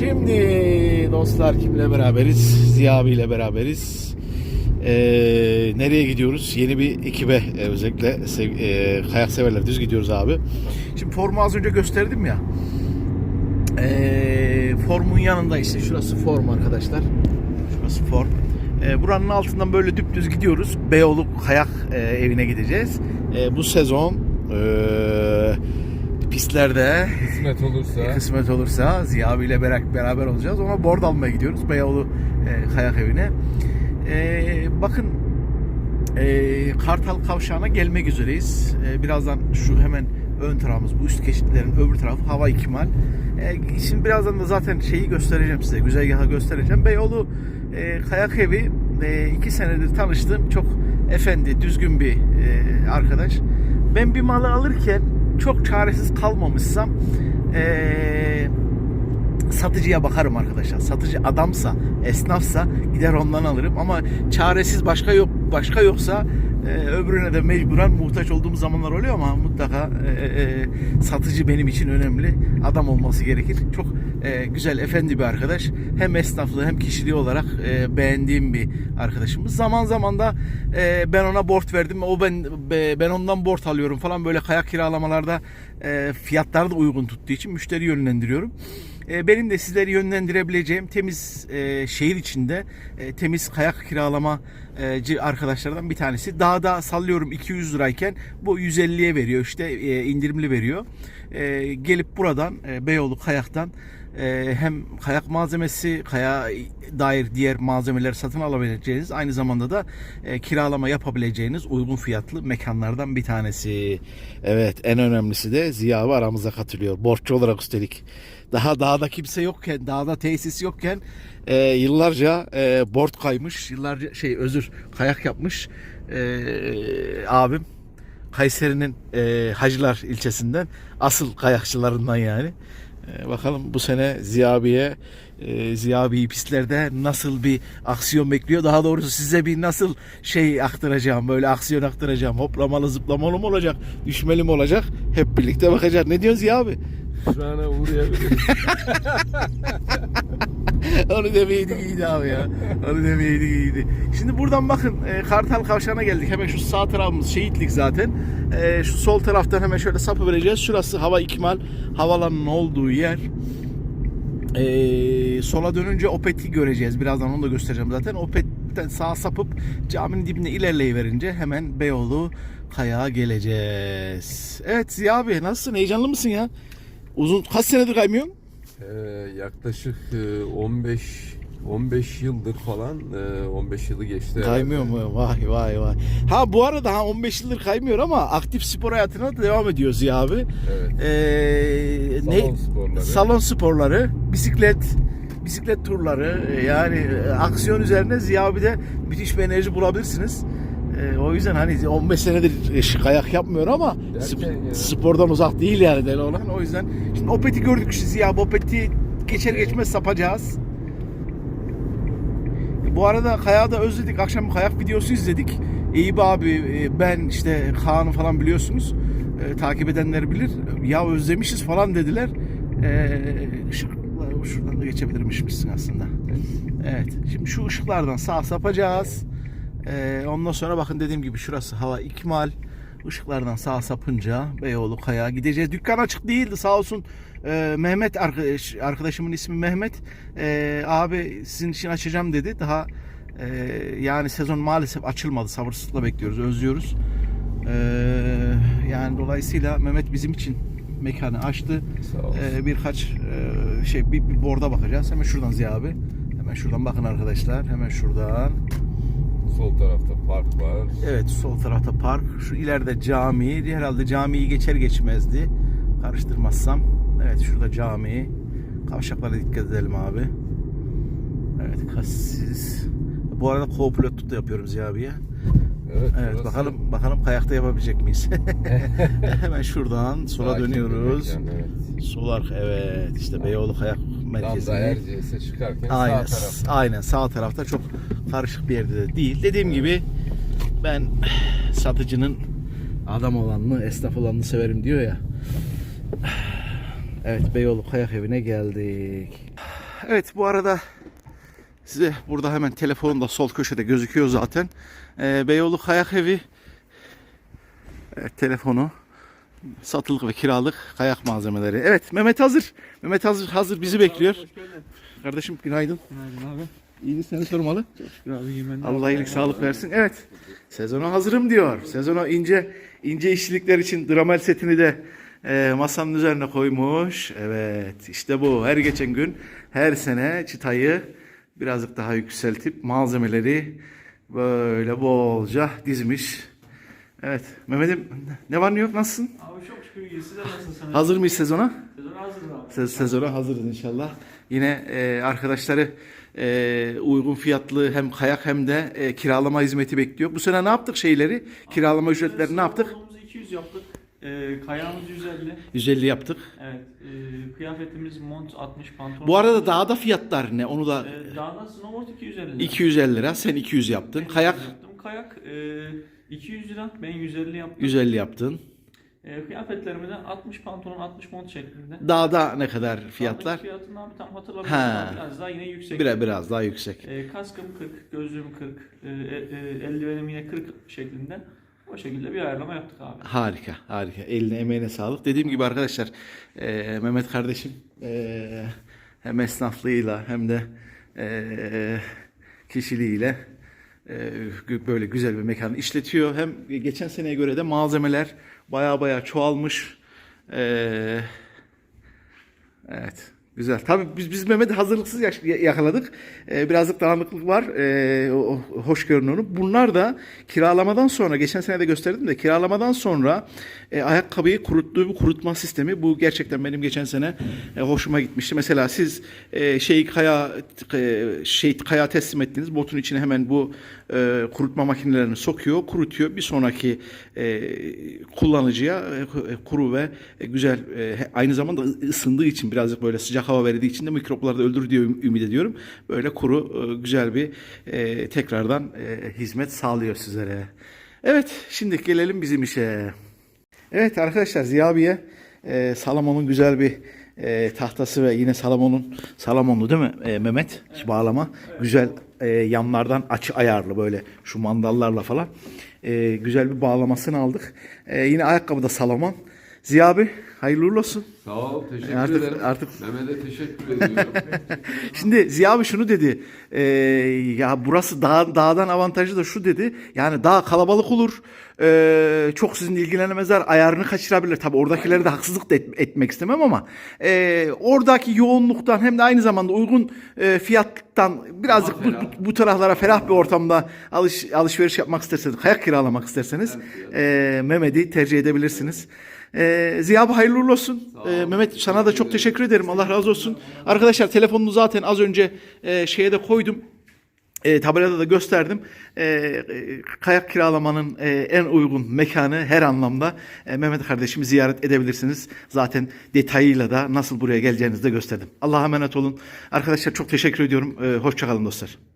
Şimdi dostlar kimle beraberiz? Ziya abiyle beraberiz. Ee, nereye gidiyoruz? Yeni bir ekibe e, özellikle e, kayak severler düz gidiyoruz abi. Şimdi formu az önce gösterdim ya. Ee, formun yanında işte şurası form arkadaşlar. Şurası form. Ee, buranın altından böyle düptüz gidiyoruz. Beyoğlu kayak e, evine gideceğiz. E, bu sezon e, pistlerde Kısmet olursa kısmet olursa Ziya abiyle beraber, olacağız. Ona board almaya gidiyoruz Beyoğlu e, kayak evine. E, bakın e, Kartal Kavşağı'na gelmek üzereyiz. E, birazdan şu hemen ön tarafımız bu üst geçitlerin öbür tarafı hava ikmal. E, şimdi birazdan da zaten şeyi göstereceğim size. Güzergahı göstereceğim. Beyoğlu e, kayak evi e, iki senedir tanıştığım çok efendi, düzgün bir e, arkadaş. Ben bir malı alırken çok çaresiz kalmamışsam eee satıcıya bakarım arkadaşlar. Satıcı adamsa, esnafsa gider ondan alırım ama çaresiz başka yok başka yoksa e, öbürüne de mecburen muhtaç olduğum zamanlar oluyor ama mutlaka e, e, satıcı benim için önemli. Adam olması gerekir. Çok e, güzel, efendi bir arkadaş. Hem esnaflığı hem kişiliği olarak e, beğendiğim bir arkadaşımız. Zaman zaman da e, ben ona board verdim. O ben be- ben ondan board alıyorum falan böyle kayak kiralamalarda e, fiyatları da uygun tuttuğu için müşteri yönlendiriyorum. E, benim de sizleri yönlendirebileceğim temiz e, şehir içinde e, temiz kayak kiralamacı arkadaşlardan bir tanesi. Dağda sallıyorum 200 lirayken bu 150'ye veriyor işte indirimli veriyor. Gelip buradan Beyoğlu kayaktan e, hem kayak malzemesi, kaya dair diğer malzemeleri satın alabileceğiniz aynı zamanda da e, kiralama yapabileceğiniz uygun fiyatlı mekanlardan bir tanesi. Evet en önemlisi de Ziya abi aramıza katılıyor. Borçlu olarak üstelik. Daha dağda kimse yokken, dağda tesis yokken e, yıllarca e, board kaymış, yıllarca şey özür kayak yapmış e, abim. Kayseri'nin e, Hacılar ilçesinden asıl kayakçılarından yani. E, bakalım bu sene Ziya abiye e, Ziya abiyi pistlerde nasıl bir aksiyon bekliyor. Daha doğrusu size bir nasıl şey aktaracağım. Böyle aksiyon aktaracağım. Hoplamalı zıplamalı mı olacak? Düşmeli mi olacak? Hep birlikte bakacağız. Ne diyorsun Ziya abi? şu ana uğrayabiliriz. Onu demeyeydik iyiydi abi ya. Onu demeyeydik iyiydi. Şimdi buradan bakın e, Kartal Kavşağı'na geldik. Hemen şu sağ tarafımız şehitlik zaten. E, şu sol taraftan hemen şöyle sapı vereceğiz. Şurası hava ikmal havalanın olduğu yer. E, sola dönünce Opet'i göreceğiz. Birazdan onu da göstereceğim zaten. Opet'ten sağa sapıp caminin dibine ilerleyiverince hemen Beyoğlu kayağa geleceğiz. Evet Ziya abi nasılsın? Heyecanlı mısın ya? Uzun kaç senedir kaymıyorsun? Ee, yaklaşık e, 15 15 yıldır falan e, 15 yılı geçti. herhalde. Kaymıyor mu? Vay vay vay. Ha bu arada ha 15 yıldır kaymıyor ama aktif spor hayatına da devam ediyor Ziya abi. Evet. Ee, Salon sporları. Salon sporları, bisiklet, bisiklet turları e, yani e, aksiyon üzerine Ziya abi de müthiş bir enerji bulabilirsiniz. E, o yüzden hani 15 senedir e, kayak yapmıyor ama sp- ya. spordan uzak değil yani deli olan. O yüzden şimdi Opet'i gördük işte abi. Opet'i geçer geçmez sapacağız. Bu arada kayağı da özledik. Akşam bir kayak videosu izledik. Eyüp abi, e, ben işte Kaan'ı falan biliyorsunuz. E, takip edenler bilir. Ya özlemişiz falan dediler. E, şuradan da geçebilirmişmişsin aslında. Evet. Şimdi şu ışıklardan sağ sapacağız. E, ondan sonra bakın dediğim gibi şurası hava ikmal. Işıklardan sağ sapınca Beyoğlu Kayağa gideceğiz. Dükkan açık değildi sağ olsun. e, Mehmet arkadaş, arkadaşımın ismi Mehmet. E, abi sizin için açacağım dedi. Daha e, yani sezon maalesef açılmadı. Sabırsızlıkla bekliyoruz, özlüyoruz. E, yani dolayısıyla Mehmet bizim için mekanı açtı. Sağ olsun. E, birkaç e, şey bir, bir borda bakacağız. Hemen şuradan Ziya abi. Hemen şuradan bakın arkadaşlar. Hemen şuradan. Sol tarafta park var. Evet sol tarafta park. Şu ileride cami. Herhalde camiyi geçer geçmezdi. Karıştırmazsam. Evet şurada cami. Kavşaklara dikkat edelim abi. Evet kassiz. Bu arada co-pilot da yapıyorum Ziya abiye. Evet. Evet bakalım bakalım kayakta yapabilecek miyiz? Hemen şuradan sola sakin dönüyoruz. mekan, evet. Sol arka evet işte Beyoğlu Kayak Tam Merkezi. da Erciyes'e çıkarken Aynen, sağ tarafta. aynen sağ tarafta çok karışık bir yerde de değil. Dediğim gibi ben satıcının adam olanını, esnaf olanını severim diyor ya. Evet Beyoğlu Kayak Evi'ne geldik. Evet bu arada size burada hemen telefonum da sol köşede gözüküyor zaten. Ee, Beyoğlu Kayak Evi evet, telefonu satılık ve kiralık kayak malzemeleri. Evet Mehmet hazır. Mehmet hazır hazır bizi bekliyor. Kardeşim günaydın. Günaydın abi. İyi seni sormalı. Allah iyilik sağlık versin. Evet. Sezona hazırım diyor. Sezona ince ince işçilikler için dramel setini de e, masanın üzerine koymuş. Evet. işte bu. Her geçen gün her sene çıtayı birazcık daha yükseltip malzemeleri böyle bolca dizmiş. Evet. Mehmet'im ne var ne yok nasılsın? Abi çok şükür iyi. Siz de nasılsınız? Hazır mıyız sezona? Sezon hazır abi. Se- Sezona hazırız inşallah. Yine e, arkadaşları e, uygun fiyatlı hem kayak hem de e, kiralama hizmeti bekliyor. Bu sene ne yaptık şeyleri? Kiralama ücretlerini ne yaptık? Salonumuzu 200 yaptık. Ee, kayağımız 150. 150 yaptık. Evet. E, kıyafetimiz mont 60 pantolon. Bu arada dağda fiyatlar ne? Onu da E, dağda snowboard 250 lira. 250 lira. Sen 200 yaptın. Ben Kayak 200 yaptım. Kayak e, 200 lira. Ben 150 yaptım. 150 yaptın. E, kıyafetlerimi de 60 pantolon 60 mont şeklinde. Dağda ne kadar fiyatlar? Dağdaki Fiyatını abi tam hatırlamıyorum. Ha. ama Biraz daha yine yüksek. Biraz biraz daha yüksek. E, kaskım 40, gözlüğüm 40, e, e, eldivenim yine 40 şeklinde. O şekilde bir ayarlama yaptık abi. Harika, harika. Eline emeğine sağlık. Dediğim gibi arkadaşlar, e, Mehmet kardeşim e, hem esnaflığıyla hem de e, kişiliğiyle böyle güzel bir mekan işletiyor. Hem geçen seneye göre de malzemeler baya baya çoğalmış. E, Evet. Güzel. Tabii biz, biz Mehmet'i hazırlıksız yakaladık. Ee, birazcık dağınıklık var. Ee, hoş görünüyor. Bunlar da kiralamadan sonra, geçen sene de gösterdim de kiralamadan sonra e, ayakkabıyı kuruttuğu bir kurutma sistemi. Bu gerçekten benim geçen sene e, hoşuma gitmişti. Mesela siz e, şey kaya e, şey kaya teslim ettiniz. Botun içine hemen bu e, kurutma makinelerini sokuyor, kurutuyor. Bir sonraki e, kullanıcıya e, kuru ve e, güzel e, aynı zamanda ısındığı için birazcık böyle sıcak hava verdiği için de mikropları da öldürür diye üm- ümit ediyorum. Böyle kuru e, güzel bir e, tekrardan e, hizmet sağlıyor sizlere. Evet şimdi gelelim bizim işe. Evet arkadaşlar Ziya abiye e, Salamon'un güzel bir e, tahtası ve yine Salamon'un Salamonlu değil mi e, Mehmet bağlama güzel e, yanlardan açı ayarlı böyle şu mandallarla falan e, güzel bir bağlamasını aldık. E, yine ayakkabı da Salomon. Ziya abi hayırlı uğurlu olsun. Sağ ol, teşekkür Artık- ederim. artık- Mehmet'e teşekkür ediyorum. Şimdi Ziya abi şunu dedi. e, ya burası dağ, dağdan avantajı da şu dedi. Yani dağ kalabalık olur. e, çok sizin ilgilenemezler. Ayarını kaçırabilir. Tabi oradakileri de haksızlık da et- etmek istemem ama e, oradaki yoğunluktan hem de aynı zamanda uygun e, fiyattan birazcık bu, bu, bu taraflara ferah bir ortamda alış, alışveriş yapmak isterseniz, kayak kiralamak isterseniz e, Mehmet'i tercih edebilirsiniz. Ee, Ziya abi hayırlı uğurlu olsun. Ee, Mehmet sana da çok teşekkür ederim. Allah razı olsun. Arkadaşlar telefonunu zaten az önce e, şeye de koydum. E, tabelada da gösterdim. E, e, kayak kiralamanın e, en uygun mekanı her anlamda e, Mehmet kardeşimi ziyaret edebilirsiniz. Zaten detayıyla da nasıl buraya geleceğinizi de gösterdim. Allah'a emanet olun. Arkadaşlar çok teşekkür ediyorum. E, hoşçakalın dostlar.